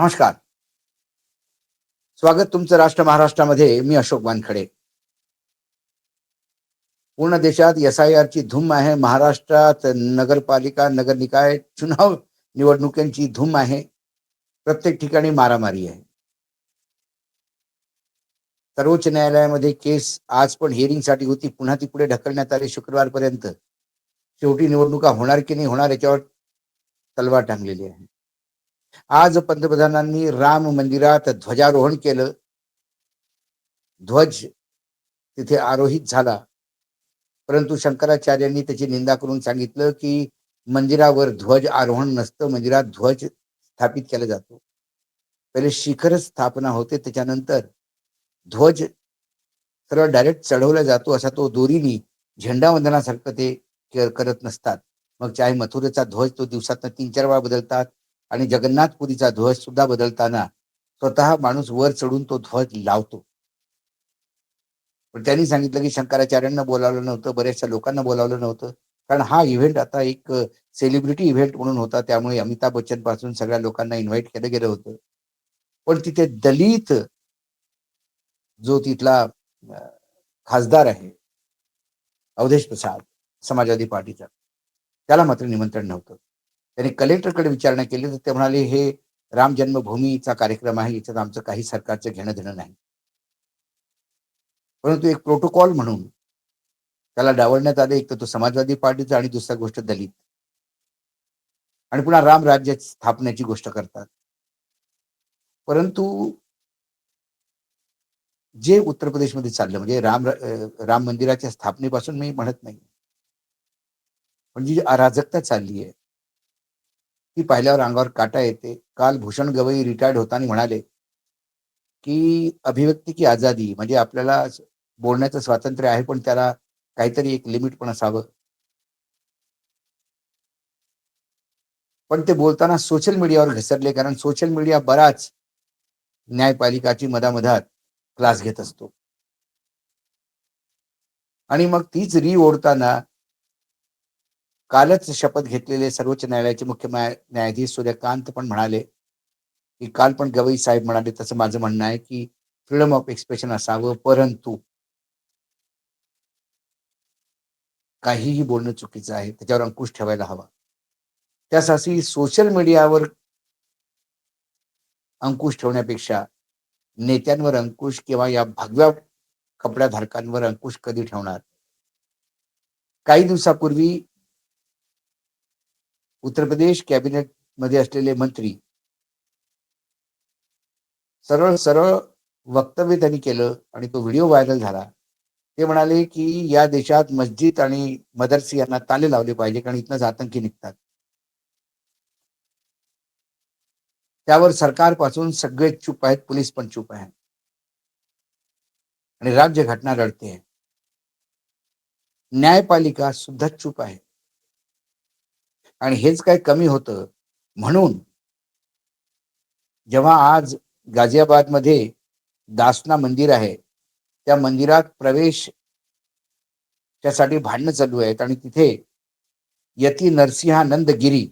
नमस्कार. स्वागत तुमचं राष्ट्र महाराष्ट्रामध्ये मी अशोक वानखडे. पूर्ण देशात एस आय आरची धूम आहे महाराष्ट्रात नगरपालिका नगरनिकाय चुनाव निवडणुकांची धूम आहे प्रत्येक ठिकाणी मारामारी आहे. सर्वोच्च न्यायालयामध्ये केस आज पण हिअरिंगसाठी होती पुन्हा ती पुढे ढकलण्यात आली शुक्रवारपर्यंत. शेवटी निवडणुका होणार की नाही होणार याच्यावर तलवार टांगलेली आहे. आज पंतप्रधानांनी राम मंदिरात ध्वजारोहण केलं. ध्वज तिथे आरोहित झाला. परंतु शंकराचार्यांनी त्याची निंदा करून सांगितलं की मंदिरावर ध्वज आरोहण नसतं मंदिरात ध्वज स्थापित केला जातो. पहिले शिखर स्थापना होते त्याच्यानंतर ध्वज सरळ डायरेक्ट चढवला जातो असा तो दोरीनी झेंडावंदनासारखं ते करत नसतात. मग चाहे मथुरेचा ध्वज तो दिवसात तीन चार वेळा बदलतात आणि जगन्नाथपुरीचा ध्वज सुद्धा बदलताना स्वतः माणूस वर चढून तो ध्वज लावतो. पण त्यांनी सांगितलं की शंकराचार्यांना बोलावलं नव्हतं बऱ्याचशा लोकांना बोलावलं नव्हतं. कारण हा इव्हेंट आता एक सेलिब्रिटी इव्हेंट म्हणून होता त्यामुळे अमिताभ बच्चनपासून सगळ्या लोकांना इन्व्हाइट केलं गेलं होतं. पण तिथे दलित जो तिथला खासदार आहे अवधेश प्रसाद समाजवादी पार्टीचा त्याला मात्र निमंत्रण नव्हतं. त्यांनी कलेक्टरकडे विचारणा केली तर ते म्हणाले हे राम जन्मभूमीचा कार्यक्रम आहे याच्यात आमचं काही सरकारचं घेणं देणं नाही. परंतु एक प्रोटोकॉल म्हणून त्याला डावलण्यात आले. एक तर तो समाजवादी पार्टीचा आणि दुसरा गोष्ट दलित. आणि पुन्हा राम राज्य स्थापनेची गोष्ट करतात. परंतु जे उत्तर प्रदेशमध्ये चाललं म्हणजे राम राम मंदिराच्या स्थापनेपासून मी म्हणत नाही. पण जी अराजकता चालली आहे ती पाहिल्यावर अंगावर काटा येते. काल भूषण गवई रिटायर्ड होताना म्हणाले की अभिव्यक्ती की आझादी म्हणजे आपल्याला बोलण्याचं स्वातंत्र्य आहे पण त्याला काहीतरी एक लिमिट पण असावं. पण ते बोलताना सोशल मीडियावर घसरले कारण सोशल मीडिया बराच न्यायपालिकाची मधामधात क्लास घेत असतो. आणि मग तीच री ओढताना कालच शपथ घेतलेले सर्वोच्च न्यायालयाचे मुख्य न्यायाधीश सूर्यकांत पण म्हणाले की काल पण गवई साहेब म्हणाले तसं माझं म्हणणं आहे की फ्रीडम ऑफ एक्सप्रेशन असावं परंतु काहीही बोलणं चुकीचं आहे त्याच्यावर अंकुश ठेवायला हवा. त्यासाठी सोशल मीडियावर अंकुश ठेवण्यापेक्षा नेत्यांवर अंकुश किंवा या भगव्या कपड्याधारकांवर अंकुश कधी ठेवणार? काही दिवसापूर्वी उत्तर प्रदेश कॅबिनेटमध्ये असलेले मंत्री. सरळ सरळ वक्तव्य त्यांनी केलं आणि तो व्हिडिओ व्हायरल झाला. ते म्हणाले की या देशात मस्जिद आणि मदरसी यांना ताले लावले पाहिजे कारण इथनं आतंकी निघतात. त्यावर सरकारपासून सगळे चूप आहेत पोलीस पण चूप आहे आणि राज्य घटना रडते. न्यायपालिका सुद्धा चूप आहे. आणि हेच काय कमी होतं? म्हणून जेव्हा आज गाझियाबादमध्ये दासना मंदिर आहे त्या मंदिरात प्रवेश त्यासाठी भांडणं चालू आहेत आणि तिथे यती नरसिंहानंद गिरी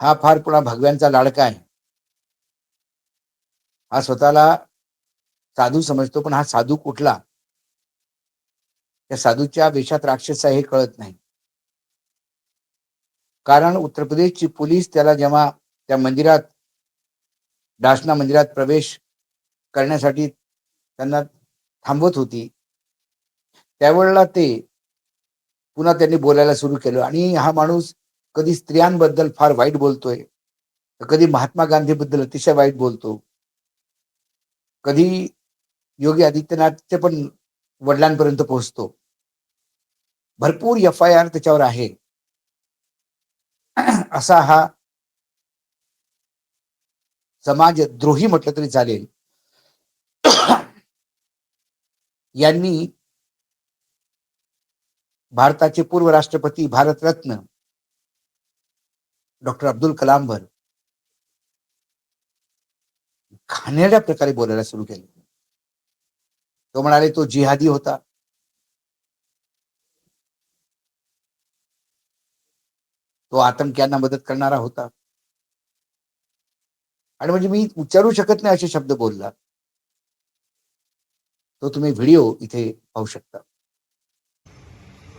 हा फार पुन्हा भगव्यांचा लाडका आहे. हा स्वतःला साधू समजतो पण हा साधू कुठला? त्या साधूच्या वेशात राक्षस आहे हे कळत नाही. कारण उत्तर प्रदेशची पोलीस त्याला जेव्हा त्या मंदिरात दासना मंदिरात प्रवेश करण्यासाठी त्यांना थांबवत होती त्यावेळेला ते पुन्हा त्यांनी बोलायला सुरू केलं. आणि हा माणूस कधी स्त्रियांबद्दल फार वाईट बोलतोय कधी महात्मा गांधीबद्दल अतिशय वाईट बोलतो कधी योगी आदित्यनाथचे पण वडिलांपर्यंत पोहोचतो. भरपूर एफ आय आर त्याच्यावर आहे. असा हा समाज द्रोही म्हटलं तरी चालेल. यांनी भारताचे पूर्व राष्ट्रपती भारतरत्न डॉक्टर अब्दुल कलामवर खाण्याच्या प्रकारे बोलायला सुरू केले. तो म्हणाले तो जिहादी होता. तो आतंक्यांना मदत करणारा होता. आणि म्हणजे मी उच्चारू शकत नाही असे शब्द बोलला तो तुम्ही व्हिडिओ इथे पाहू शकता.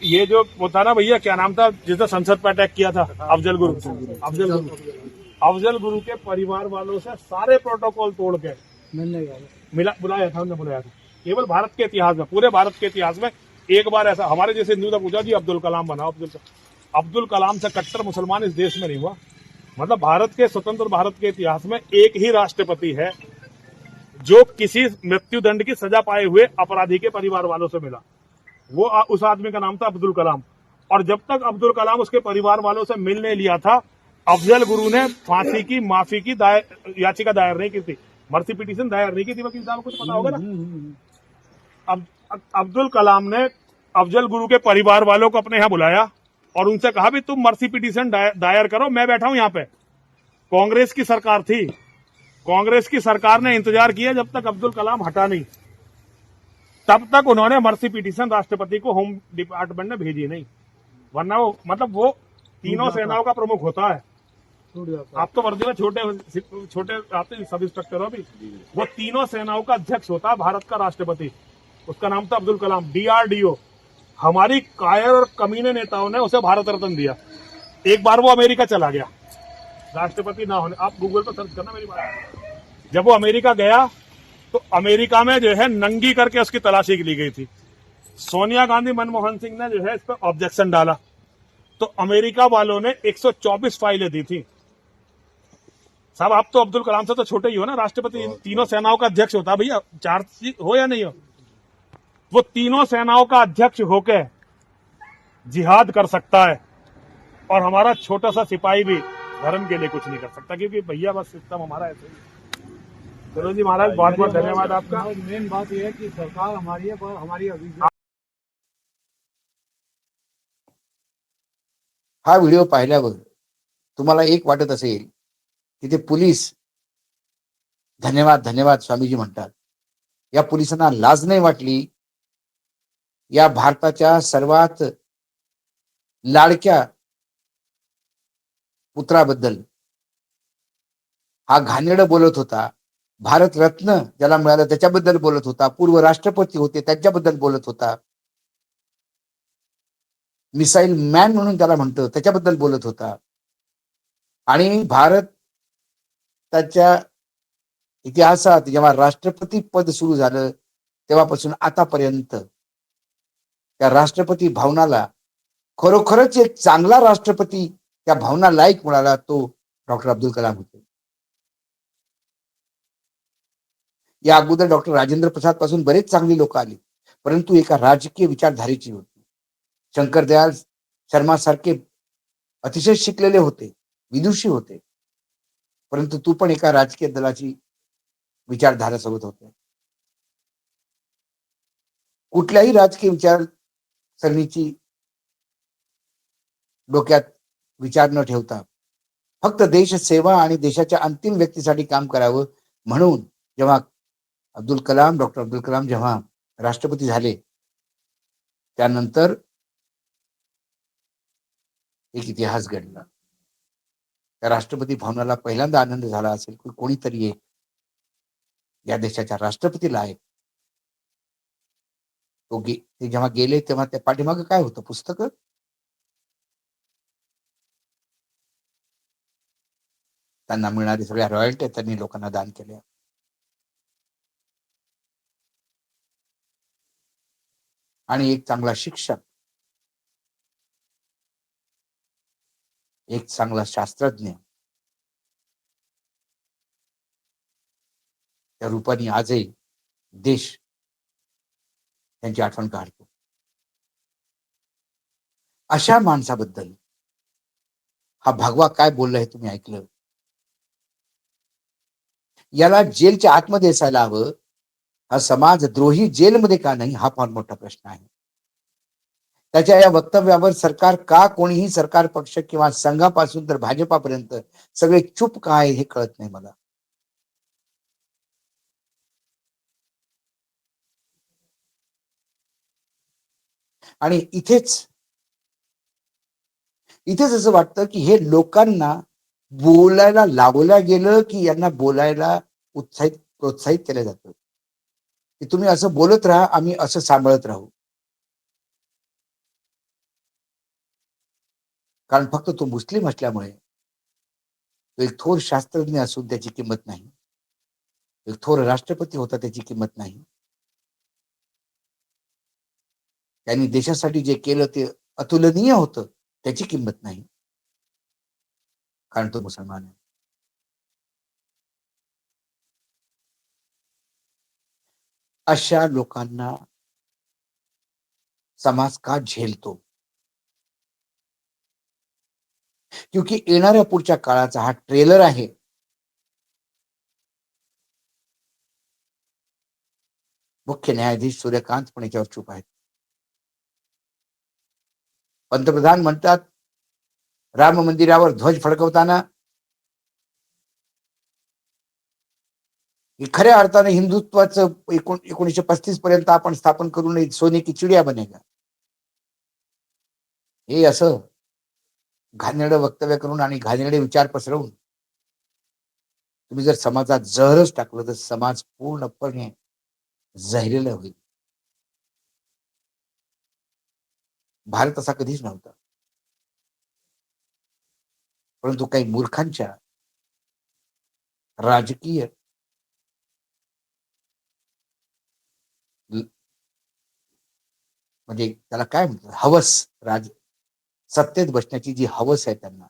ये जो वो था ना भैया क्या नाम था? जिसने संसद पर अटैक किया था अफजल गुरु। अफजल गुरु। अफजल गुरु के परिवार वालों से सारे प्रोटोकॉल तोड़ के मिलने गया मिला बुलाया था हमने बुलाया था। केवल भारत के इतिहास में पूरे भारत के इतिहास में एक बार ऐसा हमारे जैसे हिंदू ने पूछा जी अब्दुल कलाम बनाओ अब्दुल अब्दुल कलाम से कट्टर मुसलमान इस देश में नहीं हुआ। मतलब भारत के, स्वतंत्र भारत के इतिहास में एक ही राष्ट्रपति है, जो किसी मृत्यु दंड की सजा पाए हुए अपराधी के परिवार वालों से मिला। वो उस आदमी का नाम था अब्दुल कलाम। और जब तक अब्दुल कलाम उसके परिवार वालों से मिलने लिया था, अफजल गुरु ने फांसी की, माफ़ी की दायर याचिका दायर नहीं की थी। मर्सी पिटीशन दायर नहीं की थी, वकील साहब, कुछ पता होगा ना? अब- अब्दुल कलाम ने अफजल गुरु के परिवार वालों को अपने यहाँ बुलाया। और उनसे कहा भी तुम मर्सी पिटीशन दायर करो मैं बैठा हूँ यहाँ पे। कांग्रेस की सरकार थी। कांग्रेस की सरकार ने इंतज़ार किया जब तक अब्दुल कलाम हटा नहीं। तब तक उन्होंने मर्सी पिटीशन राष्ट्रपति को होम डिपार्टमेंट ने भेजी नहीं। वरना वो मतलब वो तीनों सेनाओं का प्रमुख होता है। आप तो वर्दी में छोटे छोटे आते हैं, सब इंस्ट्रक्टर हो अभी। वो तीनों सेनाओं का अध्यक्ष होता है भारत का राष्ट्रपति। उसका नाम था अब्दुल कलाम डीआरडीओ हमारी कायर और कमीने नेताओं ने उसे भारत रत्न दिया। एक बार वो अमेरिका चला गया। राष्ट्रपति ना होने आप गूगल पर सर्च करना मेरी बात। जब वो अमेरिका गया तो अमेरिका में जो है नंगी करके उसकी तलाशी ली गई थी। सोनिया गांधी मनमोहन सिंह ने जो है इस पर ऑब्जेक्शन डाला। तो अमेरिका वालों ने 124 फाइलें दी थी। साहब आप तो अब्दुल कलाम से तो छोटे ही हो ना। राष्ट्रपति तीनों सेनाओं का अध्यक्ष होता। भैया चार हो या नहीं हो? वो तीनों सेनाओं का अध्यक्ष होके जिहाद कर सकता है। और हमारा छोटा सा सिपाही भी धर्म के लिए कुछ नहीं कर सकता क्योंकि भैया बस सिस्टम हमारा ऐसे ही। चलो जी महाराज बहुत बहुत धन्यवाद आपका। मेन बात यह है कि सरकार हमारी है पर हमारी अभी हा व्हिडिओ पाहिल्यावर तुम्हाला एक वाटत असेल की ते पोलीस धन्यवाद धन्यवाद स्वामीजी म्हणतात. या पोलिसांना लाज नाही वाटली या भारताच्या सर्वात लाडक्या पुत्राबद्दल. हा घाणेरडं बोलत होता. भारतरत्न ज्याला मिळालं त्याच्याबद्दल बोलत होता. पूर्व राष्ट्रपती होते त्यांच्याबद्दल बोलत होता. मिसाईल मॅन म्हणून त्याला म्हणतो त्याच्याबद्दल बोलत होता. आणि भारत त्याच्या इतिहासात जेव्हा राष्ट्रपती पद सुरू झालं तेव्हापासून आतापर्यंत त्या राष्ट्रपती भावनाला खरोखरच एक चांगला राष्ट्रपती त्या भावना लायक मिळाला तो डॉक्टर अब्दुल कलाम होते. या अगोदर डॉक्टर राजेंद्र प्रसादपासून बरेच चांगली लोक आली परंतु एका राजकीय विचारधारेची होती. शंकर दयाल शर्मा सारखे अतिशय शिकलेले होते विदुषी होते परंतु तू पण एका राजकीय दलाची विचारधारासोबत होते. कुठल्याही राजकीय विचार सरणीची डोक्यात विचार न ठेवता फक्त देश सेवा आणि देशाच्या अंतिम व्यक्तीसाठी काम करावं म्हणून जेव्हा अब्दुल कलाम डॉक्टर अब्दुल कलाम जेव्हा राष्ट्रपती झाले त्यानंतर एक इतिहास घडला. त्या राष्ट्रपती भवनाला पहिल्यांदा आनंद झाला असेल की कोणीतरी एक या देशाच्या राष्ट्रपतीला आहे. तो गे ते जेव्हा गेले तेव्हा त्या पाठीमागं काय होतं पुस्तक? त्यांना मिळणारी सगळ्या रॉयल्टी त्यांनी लोकांना दान केल्या. आणि एक चांगला शिक्षक एक चांगला शास्त्रज्ञ त्या रूपाने आजही देश त्यांची आठवण काढतो. अशा माणसाबद्दल हा भगवा काय बोलला हे तुम्ही ऐकलं? याला जेलच्या आतमध्ये असायला हवं. हा समाज द्रोही जेलमध्ये का नाही? हा फार मोठा प्रश्न आहे. त्याच्या या वक्तव्यावर सरकार का कोणीही सरकार पक्ष किंवा संघापासून तर भाजपापर्यंत सगळे चूप काय आहे हे कळत नाही मला. आणि इथेच इथेच असं वाटतं की हे लोकांना बोलायला लावल्या गेलं की यांना बोलायला उत्साहित प्रोत्साहित केलं जातं. की तुम्ही असं बोलत राहा आम्ही असं सांभाळत राहू. कारण फक्त तो मुस्लिम असल्यामुळे तो एक थोर शास्त्रज्ञ असून त्याची किंमत नाही. एक थोर राष्ट्रपती होता त्याची किंमत नाही. त्यांनी देशासाठी जे केलं ते अतुलनीय होतं त्याची किंमत नाही. कारण तो मुसलमान आहे. अशा लोकांना समाज का झेलतो? क्योंकि येणाऱ्या पुढच्या काळाचा हा ट्रेलर आहे. मुख्य न्यायाधीश सूर्यकांत पण याच्यावर चूप आहेत. पंतप्रधान म्हणतात राम मंदिरावर ध्वज फडकवताना खऱ्या अर्थाने हिंदुत्वाचं एकोण एकोणीशे पस्तीस पर्यंत आपण स्थापन करू नये सोने की चिडिया बनेगा हे असं घाणेरडं वक्तव्य करून आणि घाणेरडे विचार पसरवून तुम्ही जर समाजात जहरच टाकलं तर समाज पूर्णपणे जहरेला होईल. भारत असा कधीच नव्हता. परंतु काही मूर्खांच्या राजकीय म्हणजे त्याला काय म्हणतात? हवस राज सत्तेत बसण्याची जी हवस आहे त्यांना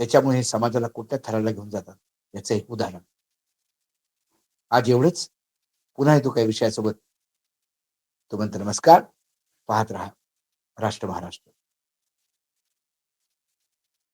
त्याच्यामुळे हे समाजाला कोणत्या थराला घेऊन जातात. याचं एक उदाहरण. आज एवढंच? पुन्हा येतो काही विषयासोबत. तोपर्यंत नमस्कार. पाहत राहा. राष्ट्र महाराष्ट्र.